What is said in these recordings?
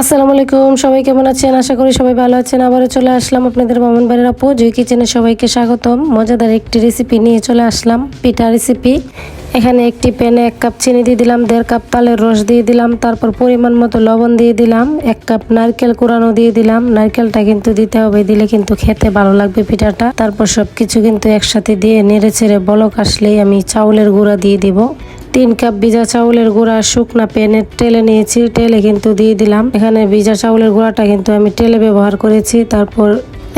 আসসালামু আলাইকুম, সবাই কেমন আছেন? আশা করি সবাই ভালো আছেন। আবারও চলে আসলাম আপনাদের মামুন বাড়ির আপু, জুই কিচেনে সবাইকে স্বাগতম। মজাদার একটি রেসিপি নিয়ে চলে আসলাম, পিঠা রেসিপি এখানে একটি প্যানে এক কাপ চিনি দিয়ে দিলাম, দেড় কাপ তালের রস দিয়ে দিলাম, তারপর পরিমাণ মতো লবণ দিয়ে দিলাম, এক কাপ নারকেল কুড়ানো দিয়ে দিলাম। নারকেলটা কিন্তু দিতে হবে, দিলে কিন্তু খেতে ভালো লাগবে পিঠাটা। তারপর সব কিছু কিন্তু একসাথে দিয়ে নেড়ে ছেড়ে বলক আসলেই আমি চাউলের গুঁড়া দিয়ে দিব। তিন কাপ ভিজা চাউলের গুঁড়া শুকনা প্যানে টেলে নিয়েছি, টেলে কিন্তু দিয়ে দিলাম। এখানে ভিজা চাউলের গুঁড়াটা কিন্তু আমি টেলে ব্যবহার করেছি, তারপর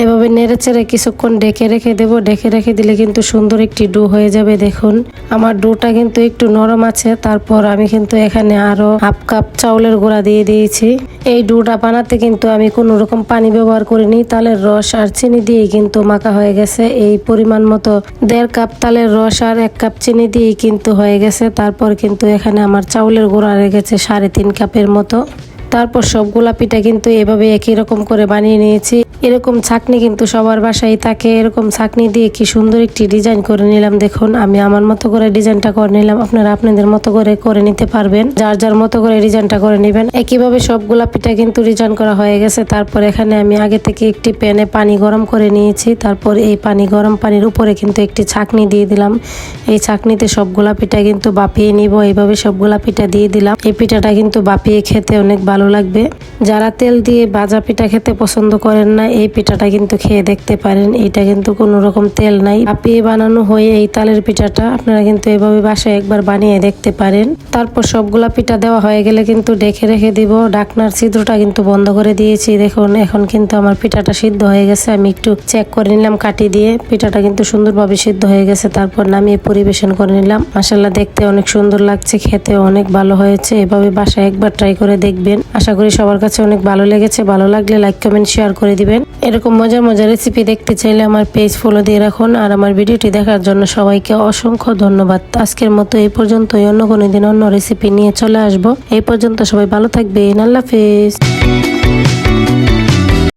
এভাবে নেড়ে চেড়ে কিছুক্ষণ ডেকে রেখে দেবো। ডেকে রেখে দিলে কিন্তু সুন্দর একটি ডু হয়ে যাবে, দেখুন। আমার ডুটা কিন্তু একটু নরম আছে, তারপর আমি কিন্তু এখানে আরও হাফ কাপ চাউলের গুঁড়া দিয়ে দিয়েছি। এই ডুটা বানাতে কিন্তু আমি কোনো রকম পানি ব্যবহার করিনি। তালের রস আর চিনি দিয়েই কিন্তু মাখা হয়ে গেছে। এই পরিমাণ মতো দেড় কাপ তালের রস আর এক কাপ চিনি দিয়েই কিন্তু হয়ে গেছে। তারপর কিন্তু এখানে আমার চাউলের গুঁড়া রেখেছে সাড়ে তিন কাপের মতো। তারপর সবগুলা পিঠা কিন্তু এভাবে একই রকম করে বানিয়ে নিয়েছি। এরকম ছাকনি কিন্তু সবার বাসায় থাকে। এরকম ছাকনি দিয়ে কি সুন্দর একটি ডিজাইন করে নিলাম। দেখুন, আমি আমার মতো করে ডিজাইনটা করে নিলাম। আপনারা আপনাদের মতো করে করে নিতে পারবেন। যার যার মতো করে ডিজাইনটা করে নেবেন। একইভাবে সবগুলা পিঠা কিন্তু ডিজাইন করা হয়ে গেছে। তারপর এখানে আমি আগে থেকে একটি প্যানে পানি গরম করে নিয়েছি। তারপর এই পানি গরম পানির উপরে কিন্তু একটি ছাকনি দিয়ে দিলাম। এই ছাকনিতে সবগুলা পিঠা কিন্তু বাপিয়ে নিব। এইভাবে সবগুলা পিঠা দিয়ে দিলাম। এই পিঠাটা কিন্তু বাপিয়ে খেতে অনেক ভালো লাগবে। যারা তেল দিয়ে ভাজা পিঠা খেতে পছন্দ করেন না, এই পিঠাটা কিন্তু খেয়ে দেখতে পারেন। এটা কিন্তু কোনো রকম তেল নাই। ভাপিয়ে বানানো হয়ে এই তালের পিঠাটা আপনারা কিন্তু এভাবে বাসায় একবার বানিয়ে দেখতে পারেন। তারপর সবগুলা পিঠা দেওয়া হয়ে গেলে কিন্তু ডেকে রেখে দিব। ডাকনার ছিদ্রটা কিন্তু বন্ধ করে দিয়েছি। দেখুন, এখন কিন্তু আমার পিঠাটা সিদ্ধ হয়ে গেছে। আমি একটু চেক করে নিলাম কাটি দিয়ে। পিঠাটা কিন্তু সুন্দরভাবে সিদ্ধ হয়ে গেছে। তারপর নামিয়ে পরিবেশন করে নিলাম। মাসাল্লাহ দেখতে অনেক সুন্দর লাগছে। খেতে অনেক ভালো হয়েছে। এভাবে বাসায় একবার ট্রাই করে দেখবেন। আশা করি সবার কাছে অনেক ভালো লেগেছে। ভালো লাগলে লাইক কমেন্ট শেয়ার করে দিবেন। এরকম মজার মজার রেসিপি দেখতে চাইলে আমার পেজ ফলো দিয়ে রাখুন। আর আমার ভিডিওটি দেখার জন্য সবাইকে অসংখ্য ধন্যবাদ। আজকের মতো এই পর্যন্তই। অন্য কোনো দিন অন্য রেসিপি নিয়ে চলে আসব। এই পর্যন্ত সবাই ভালো থাকবেন। আল্লাহ হাফেজ।